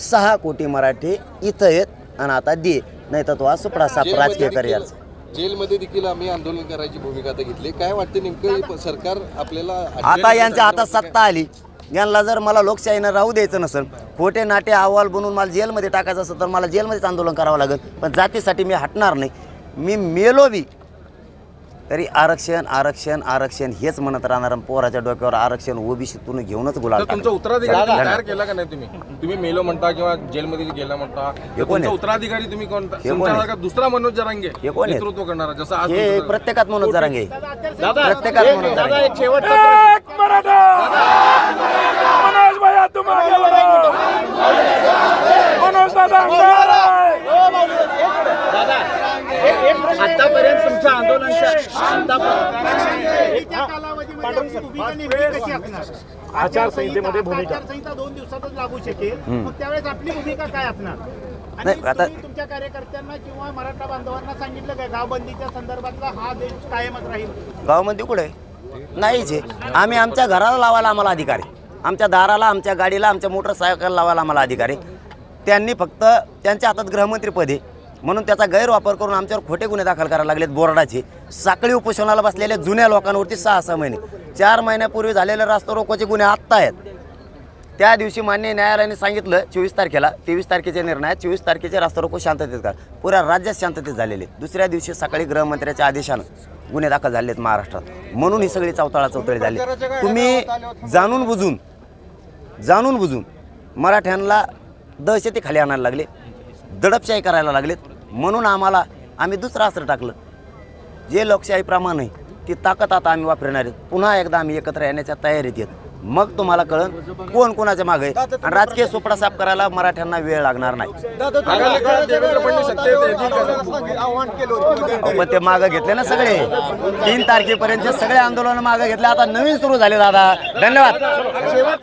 सहा कोटी मराठी इथं आहेत आणि आता दे नाही तर तो आज सुपडा साप राजकीय करिअर. जेलमध्ये देखील आम्ही आंदोलन करायची भूमिका आता घेतली. काय वाटते नेमकं हे सरकार आपल्याला आता यांच्या हातात सत्ता आली. यांना जर मला लोकशाहीनं राहू द्यायचं नसेल खोटे नाटे अहवाल बनवून मला जेलमध्ये टाकायचं असेल तर मला जेलमध्येच आंदोलन करावं लागेल. पण जातीसाठी मी हटणार नाही. मी मेलो बी तरी आरक्षण आरक्षण आरक्षण हेच म्हणत राहणार पोराच्या डोक्यावर आरक्षण ओबीसीतून घेऊनच गुलाल तुमचा. उत्तराधिकारी तयार केला का नाही तुम्ही? तुम्ही मेलो म्हणता किंवा जेलमध्ये गेला म्हणता हे तुमचा? उत्तराधिकारी तुम्ही कोणता हे दुसरा मनोज जरांगे हे कोण? नेतृत्व करणारा जसं आज हे प्रत्येकात म्हणून जरांगे. दादा प्रत्येकात म्हणून दादा जरांगे आतापर्यंत तुमच्या आंदोलनाच्या आचारसंहितेमध्ये भूमिका. आचारसंहिता दोन दिवसातच लागू शकेल. मग त्यावेळेस आपली भूमिका काय असणार? नाही, आता- तुमच्या कार्यकर्त्यांना किंवा मराठा बांधवांना सांगितलं काय गावबंदीच्या संदर्भातला हा देश कायमच राहील? गावामध्ये कुठे? नाहीच आहे आम्ही आमच्या घराला लावायला आम्हाला अधिकार आहे. आमच्या दाराला आमच्या गाडीला आमच्या मोटरसायकल लावायला आम्हाला अधिकार आहे. त्यांनी फक्त त्यांच्या हातात गृहमंत्रीपद आहे. म्हणून त्याचा गैरवापर करून आमच्यावर खोटे गुन्हे दाखल करायला लागलेत बोर्डाचे. साखळी उपोषणाला बसलेल्या जुन्या लोकांवरती सहा सहा महिने. चार महिन्यापूर्वी झालेले रास्ता रोकोचे गुन्हे आत्ता आहेत. त्या दिवशी मान्य न्यायालयाने सांगितलं चोवीस तारखेला तेवीस तारखेचे निर्णय चोवीस तारखेचे रास्ता रोको शांततेत का पुऱ्या राज्यात शांततेत झालेले. दुसऱ्या दिवशी सकाळी गृहमंत्र्याच्या आदेशानं गुन्हे दाखल झाले आहेत महाराष्ट्रात. म्हणून ही सगळी चौताळा चौतळी झाली. तुम्ही जाणून बुजून जाणून बुजून मराठ्यांना दहशती खाली आणायला लागले दडपशाही करायला लागलेत. म्हणून आम्हाला आम्ही दुसरं अस्त्र टाकलं. जे लोकशाहीप्रमाणे ती ताकद आता आम्ही वापरणार आहेत. पुन्हा एकदा आम्ही एकत्र येण्याच्या तयारीत येत मग तुम्हाला कळन कोण कोणाच्या मागे आहे. आणि राजकीय सोपडा साफ करायला मराठ्यांना वेळ लागणार नाही. पण ते मागं घेतले ना सगळे. तीन तारखेपर्यंत सगळे आंदोलन मागं घेतले. आता नवीन सुरू झाले दादा. धन्यवाद.